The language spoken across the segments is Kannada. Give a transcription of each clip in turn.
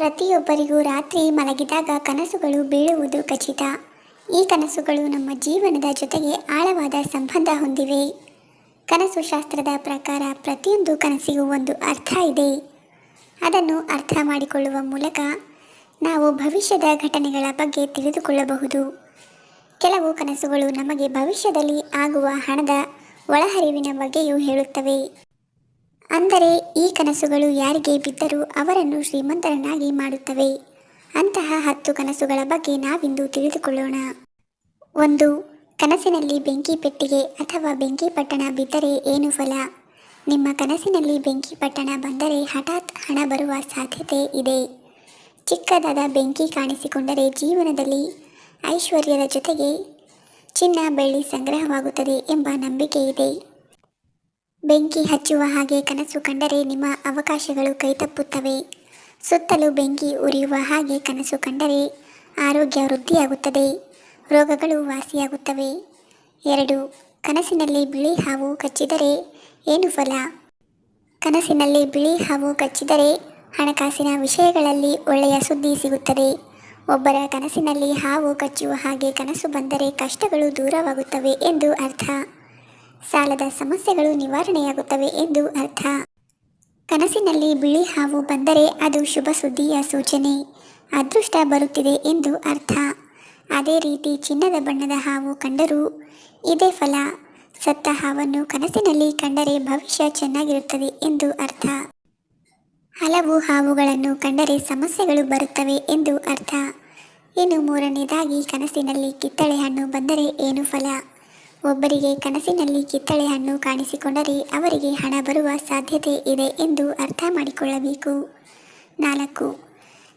ಪ್ರತಿಯೊಬ್ಬರಿಗೂ ರಾತ್ರಿ ಮಲಗಿದಾಗ ಕನಸುಗಳು ಬೀಳುವುದು ಖಚಿತ. ಈ ಕನಸುಗಳು ನಮ್ಮ ಜೀವನದ ಜೊತೆಗೆ ಆಳವಾದ ಸಂಬಂಧ ಹೊಂದಿವೆ. ಕನಸು ಶಾಸ್ತ್ರದ ಪ್ರಕಾರ ಪ್ರತಿಯೊಂದು ಕನಸಿಗೂ ಒಂದು ಅರ್ಥ ಇದೆ. ಅದನ್ನು ಅರ್ಥ ಮಾಡಿಕೊಳ್ಳುವ ಮೂಲಕ ನಾವು ಭವಿಷ್ಯದ ಘಟನೆಗಳ ಬಗ್ಗೆ ತಿಳಿದುಕೊಳ್ಳಬಹುದು. ಕೆಲವು ಕನಸುಗಳು ನಮಗೆ ಭವಿಷ್ಯದಲ್ಲಿ ಆಗುವ ಹಣದ ಒಳಹರಿವಿನ ಬಗ್ಗೆಯೂ ಹೇಳುತ್ತವೆ. ಅಂದರೆ ಈ ಕನಸುಗಳು ಯಾರಿಗೆ ಬಿದ್ದರೂ ಅವರನ್ನು ಶ್ರೀಮಂತರನ್ನಾಗಿ ಮಾಡುತ್ತವೆ. ಅಂತಹ ಹತ್ತು ಕನಸುಗಳ ಬಗ್ಗೆ ನಾವಿಂದು ತಿಳಿದುಕೊಳ್ಳೋಣ. ಒಂದು, ಕನಸಿನಲ್ಲಿ ಬೆಂಕಿ ಪೆಟ್ಟಿಗೆ ಅಥವಾ ಬೆಂಕಿ ಪಟ್ಟಣ ಬಿದ್ದರೆ ಏನು ಫಲ? ನಿಮ್ಮ ಕನಸಿನಲ್ಲಿ ಬೆಂಕಿ ಪಟ್ಟಣ ಬಂದರೆ ಹಠಾತ್ ಹಣ ಬರುವ ಸಾಧ್ಯತೆ ಇದೆ. ಚಿಕ್ಕದಾದ ಬೆಂಕಿ ಕಾಣಿಸಿಕೊಂಡರೆ ಜೀವನದಲ್ಲಿ ಐಶ್ವರ್ಯದ ಜೊತೆಗೆ ಚಿನ್ನ ಬೆಳ್ಳಿ ಸಂಗ್ರಹವಾಗುತ್ತದೆ ಎಂಬ ನಂಬಿಕೆ ಇದೆ. ಬೆಂಕಿ ಹಚ್ಚುವ ಹಾಗೆ ಕನಸು ಕಂಡರೆ ನಿಮ್ಮ ಅವಕಾಶಗಳು ಕೈತಪ್ಪುತ್ತವೆ. ಸುತ್ತಲೂ ಬೆಂಕಿ ಉರಿಯುವ ಹಾಗೆ ಕನಸು ಕಂಡರೆ ಆರೋಗ್ಯ ವೃದ್ಧಿಯಾಗುತ್ತದೆ, ರೋಗಗಳು ವಾಸಿಯಾಗುತ್ತವೆ. ಎರಡು, ಕನಸಿನಲ್ಲಿ ಬಿಳಿ ಹಾವು ಕಚ್ಚಿದರೆ ಏನು ಫಲ? ಕನಸಿನಲ್ಲಿ ಬಿಳಿ ಹಾವು ಕಚ್ಚಿದರೆ ಹಣಕಾಸಿನ ವಿಷಯಗಳಲ್ಲಿ ಒಳ್ಳೆಯ ಸುದ್ದಿ ಸಿಗುತ್ತದೆ. ಒಬ್ಬರ ಕನಸಿನಲ್ಲಿ ಹಾವು ಕಚ್ಚುವ ಹಾಗೆ ಕನಸು ಬಂದರೆ ಕಷ್ಟಗಳು ದೂರವಾಗುತ್ತವೆ ಎಂದು ಅರ್ಥ. ಸಾಲದ ಸಮಸ್ಯೆಗಳು ನಿವಾರಣೆಯಾಗುತ್ತವೆ ಎಂದು ಅರ್ಥ. ಕನಸಿನಲ್ಲಿ ಬಿಳಿ ಹಾವು ಬಂದರೆ ಅದು ಶುಭ ಸುದ್ದಿಯ ಸೂಚನೆ. ಅದೃಷ್ಟ ಬರುತ್ತಿದೆ ಎಂದು ಅರ್ಥ. ಅದೇ ರೀತಿ ಚಿನ್ನದ ಬಣ್ಣದ ಹಾವು ಕಂಡರೂ ಇದೇ ಫಲ. ಸತ್ತ ಹಾವನ್ನು ಕನಸಿನಲ್ಲಿ ಕಂಡರೆ ಭವಿಷ್ಯ ಚೆನ್ನಾಗಿರುತ್ತದೆ ಎಂದು ಅರ್ಥ. ಹಲವು ಹಾವುಗಳನ್ನು ಕಂಡರೆ ಸಮಸ್ಯೆಗಳು ಬರುತ್ತವೆ ಎಂದು ಅರ್ಥ. ಇನ್ನು ಮೂರನೇದಾಗಿ ಕನಸಿನಲ್ಲಿ ಕಿತ್ತಳೆ ಹಣ್ಣು ಬಂದರೆ ಏನು ಫಲ? ಒಬ್ಬರಿಗೆ ಕನಸಿನಲ್ಲಿ ಕಿತ್ತಳೆ ಹಣ್ಣು ಕಾಣಿಸಿಕೊಂಡರೆ ಅವರಿಗೆ ಹಣ ಬರುವ ಸಾಧ್ಯತೆ ಇದೆ ಎಂದು ಅರ್ಥ ಮಾಡಿಕೊಳ್ಳಬೇಕು. ನಾಲ್ಕು.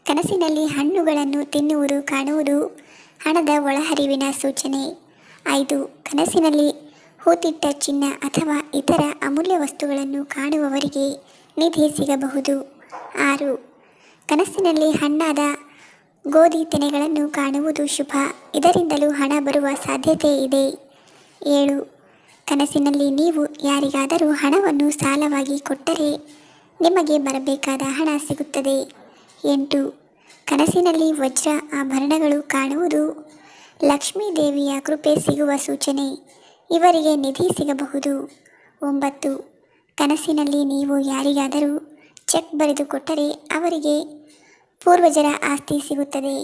ಕನಸಿನಲ್ಲಿ ಹಣ್ಣುಗಳನ್ನು ತಿನ್ನುವುದು ಕಾಣುವುದು ಹಣದ ಒಳಹರಿವಿನ ಸೂಚನೆ. ಐದು. ಕನಸಿನಲ್ಲಿ ಹೂತಿಟ್ಟ ಚಿನ್ನ ಅಥವಾ ಇತರ ಅಮೂಲ್ಯ ವಸ್ತುಗಳನ್ನು ಕಾಣುವವರಿಗೆ ನಿಧಿ ಸಿಗಬಹುದು. ಆರು. ಕನಸಿನಲ್ಲಿ ಹಣ್ಣಾದ ಗೋಧಿ ತೆನೆಗಳನ್ನು ಕಾಣುವುದು ಶುಭ. ಇದರಿಂದಲೂ ಹಣ ಬರುವ ಸಾಧ್ಯತೆ ಇದೆ. ಏಳು. ಕನಸಿನಲ್ಲಿ ನೀವು ಯಾರಿಗಾದರೂ ಹಣವನ್ನು ಸಾಲವಾಗಿ ಕೊಟ್ಟರೆ ನಿಮಗೆ ಬರಬೇಕಾದ ಹಣ ಸಿಗುತ್ತದೆ. ಎಂಟು. ಕನಸಿನಲ್ಲಿ ವಜ್ರ ಆಭರಣಗಳು ಕಾಣುವುದು ಲಕ್ಷ್ಮೀ ದೇವಿಯ ಕೃಪೆ ಸಿಗುವ ಸೂಚನೆ. ಇವರಿಗೆ ನಿಧಿ ಸಿಗಬಹುದು. ಒಂಬತ್ತು. ಕನಸಿನಲ್ಲಿ ನೀವು ಯಾರಿಗಾದರೂ ಚೆಕ್ ಬರೆದುಕೊಟ್ಟರೆ ಅವರಿಗೆ ಪೂರ್ವಜರ ಆಸ್ತಿ ಸಿಗುತ್ತದೆ.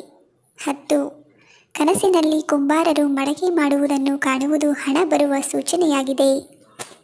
ಹತ್ತು. ಕನಸಿನಲ್ಲಿ ಕುಂಬಾರರು ಮಡಕೆ ಮಾಡುವುದನ್ನು ಕಾಣುವುದು ಹಣ ಬರುವ ಸೂಚನೆಯಾಗಿದೆ.